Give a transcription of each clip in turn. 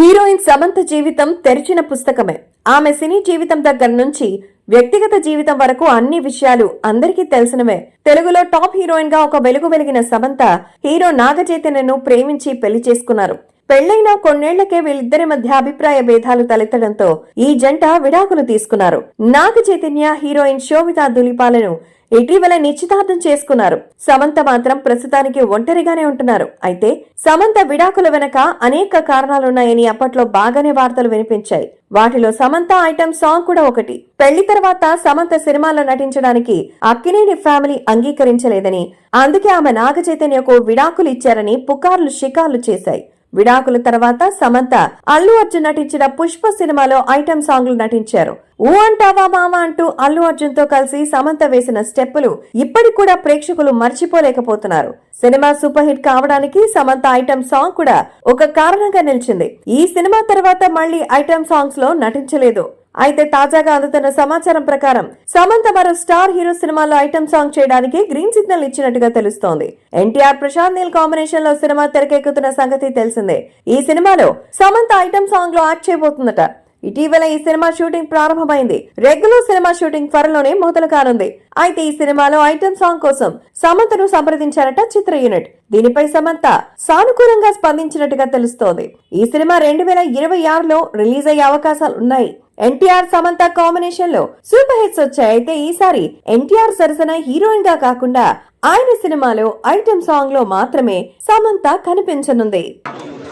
Heroine Samantha జీవితం తెరిచిన పుస్తకమే. ఆమె సినీ జీవితం దగ్గర నుంచి వ్యక్తిగత జీవితం వరకు అన్ని విషయాలు అందరికీ తెలిసినవే. తెలుగులో టాప్ హీరోయిన్గా ఒక వెలుగు వెలిగిన సమంత హీరో నాగచైతన్యను ప్రేమించి పెళ్ళి చేసుకున్నారు. పెళ్ళైన కొన్నేళ్ళకే వీళ్ళిద్దరి మధ్య అభిప్రాయ భేదాలు తలెత్తడంతో ఈ జంట విడాకులు తీసుకున్నారు. నాగ చైతన్య హీరోయిన్ శోభితా దులిపాలను ఇటీవల నిశ్చితార్థం చేసుకున్నారు. సమంత మాత్రం ప్రస్తుతానికి ఒంటరిగానే ఉంటున్నారు. అయితే సమంత విడాకుల వెనక అనేక కారణాలున్నాయని అప్పట్లో బాగానే వార్తలు వినిపించాయి. వాటిలో సమంత ఐటమ్ సాంగ్ కూడా ఒకటి. పెళ్ళి తర్వాత సమంత సినిమాలో నటించడానికి అక్కినేని ఫ్యామిలీ అంగీకరించలేదని అందుకే ఆమె నాగ చైతన్యకు విడాకులు ఇచ్చారని పుకార్లు షికార్లు చేశాయి. విడాకుల తర్వాత సమంత అల్లు అర్జున్ నటించిన పుష్ప సినిమాలో ఐటమ్ సాంగ్లు నటించారు. ఊ అంటావా మామ అంటూ అల్లు అర్జున్తో కలిసి సమంత వేసిన స్టెప్పులు ఇప్పటికి కూడా ప్రేక్షకులు మర్చిపోలేకపోతున్నారు. సినిమా సూపర్ హిట్ కావడానికి సమంత ఐటమ్ సాంగ్ కూడా ఒక కారణంగా నిలిచింది. ఈ సినిమా తర్వాత మళ్ళీ ఐటమ్ సాంగ్స్లో నటించలేదు. అయితే తాజాగా అందుతున్న సమాచారం ప్రకారం సమంత మరో స్టార్ హీరో సినిమాలో ఐటమ్ సాంగ్ చేయడానికి గ్రీన్ సిగ్నల్ ఇచ్చినట్టుగా తెలుస్తోంది. ఎన్టీఆర్ ప్రశాంత్ నీల్ కాంబినేషన్లో సినిమా తెరకెక్కుతున్న సంగతి తెలిసిందే. ఈ సినిమాలో సమంత ఐటమ్ సాంగ్లో యాక్ట్ చేయబోతుందట. ఇటీవల ఈ సినిమా షూటింగ్ ప్రారంభమైంది. రెగ్యులర్ సినిమా షూటింగ్ త్వరలోనే మొదలు కానుంది. అయితే ఈ సినిమాలో ఐటమ్ సాంగ్ కోసం సమంతను సంప్రదించారట చిత్ర యూనిట్. దీనిపై సమంత సానుకూలంగా స్పందించినట్టుగా తెలుస్తోంది. ఈ సినిమా రెండు వేల ఇరవై ఆరులో రిలీజ్ అయ్యే అవకాశాలు ఉన్నాయి. ఎన్టీఆర్ సమంత కాంబినేషన్లో సూపర్ హిట్స్ వచ్చాయి. అయితే ఈసారి ఎన్టీఆర్ సరసన హీరోయిన్గా కాకుండా ఆయన సినిమాలో ఐటమ్ సాంగ్లో మాత్రమే Samantha కనిపించనుంది.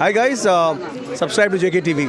Hi guys subscribe to JK TV